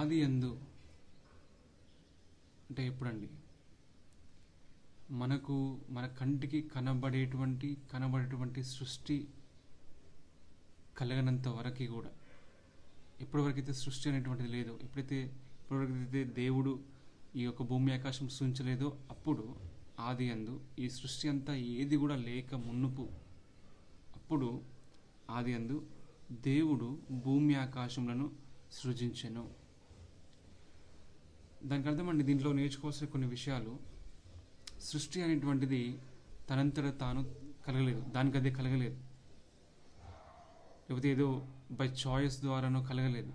ఆది ఎందు అంటే ఎప్పుడండి? మనకు మన కంటికి కనబడేటువంటి కనబడేటువంటి సృష్టి కలగనంత వరకు కూడా. ఎప్పటివరకైతే సృష్టి అనేటువంటిది లేదో ఎప్పుడైతే ఎప్పటివరకైతే దేవుడు ఈ యొక్క భూమి ఆకాశం సృష్టించలేదో అప్పుడు ఆది అందు ఈ సృష్టి అంతా ఏది కూడా లేక మునుపు అప్పుడు ఆది అందు దేవుడు భూమి ఆకాశములను సృజించెను. దానికి అర్థమండి దీంట్లో నేర్చుకోవాల్సిన కొన్ని విషయాలు. సృష్టి అనేటువంటిది తనంతట తాను కలగలేదు దానికి అదే కలగలేదు. లేకపోతే ఏదో బై చాయిస్ ద్వారానో కలగలేదు.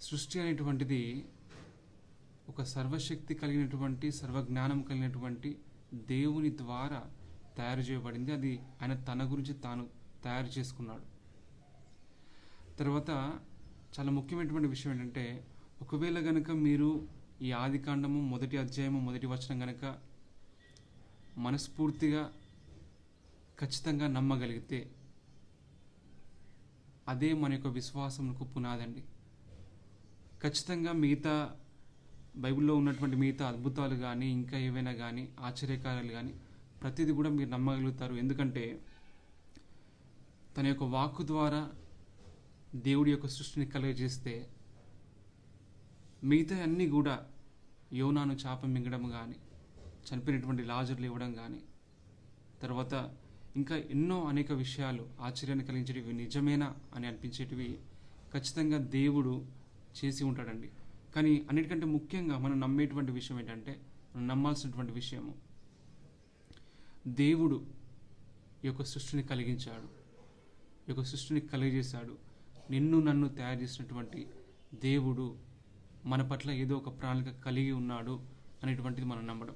సృష్టి అనేటువంటిది ఒక సర్వశక్తి కలిగినటువంటి సర్వజ్ఞానం కలిగినటువంటి దేవుని ద్వారా తయారు చేయబడింది. అది ఆయన తన గురించి తాను తయారు చేసుకున్నాడు. తర్వాత చాలా ముఖ్యమైనటువంటి విషయం ఏంటంటే ఒకవేళ గనక మీరు ఈ ఆది కాండము మొదటి అధ్యాయము మొదటి వచనం గనక మనస్ఫూర్తిగా ఖచ్చితంగా నమ్మగలిగితే అదే మన యొక్క విశ్వాసములకు పునాదండి. ఖచ్చితంగా మిగతా బైబిల్లో ఉన్నటువంటి మిగతా అద్భుతాలు కానీ ఇంకా ఏవైనా కానీ ఆశ్చర్యకార్యాలు కానీ ప్రతిదీ కూడా మీరు నమ్మగలుగుతారు. ఎందుకంటే తన యొక్క వాక్కు ద్వారా దేవుడి యొక్క సృష్టిని కలుగజేస్తే మిగతా అన్నీ కూడా యోనాను చాప మింగడం కానీ చనిపోయినటువంటి లాజర్లు ఇవ్వడం కానీ తర్వాత ఇంకా ఎన్నో అనేక విషయాలు ఆశ్చర్యాన్ని కలిగించేటివి నిజమేనా అని అనిపించేటివి ఖచ్చితంగా దేవుడు చేసి ఉంటాడండి. కానీ అన్నిటికంటే ముఖ్యంగా మనం నమ్మేటువంటి విషయం ఏంటంటే మనం నమ్మాల్సినటువంటి విషయము దేవుడు ఈ యొక్క సృష్టిని కలిగించాడు. ఈ యొక్క సృష్టిని కలిగజేశాడు. నిన్ను నన్ను తయారు చేసినటువంటి దేవుడు మన పట్ల ఏదో ఒక ప్రణాళిక కలిగి ఉన్నాడు అనేటువంటిది మనం నమ్మడం.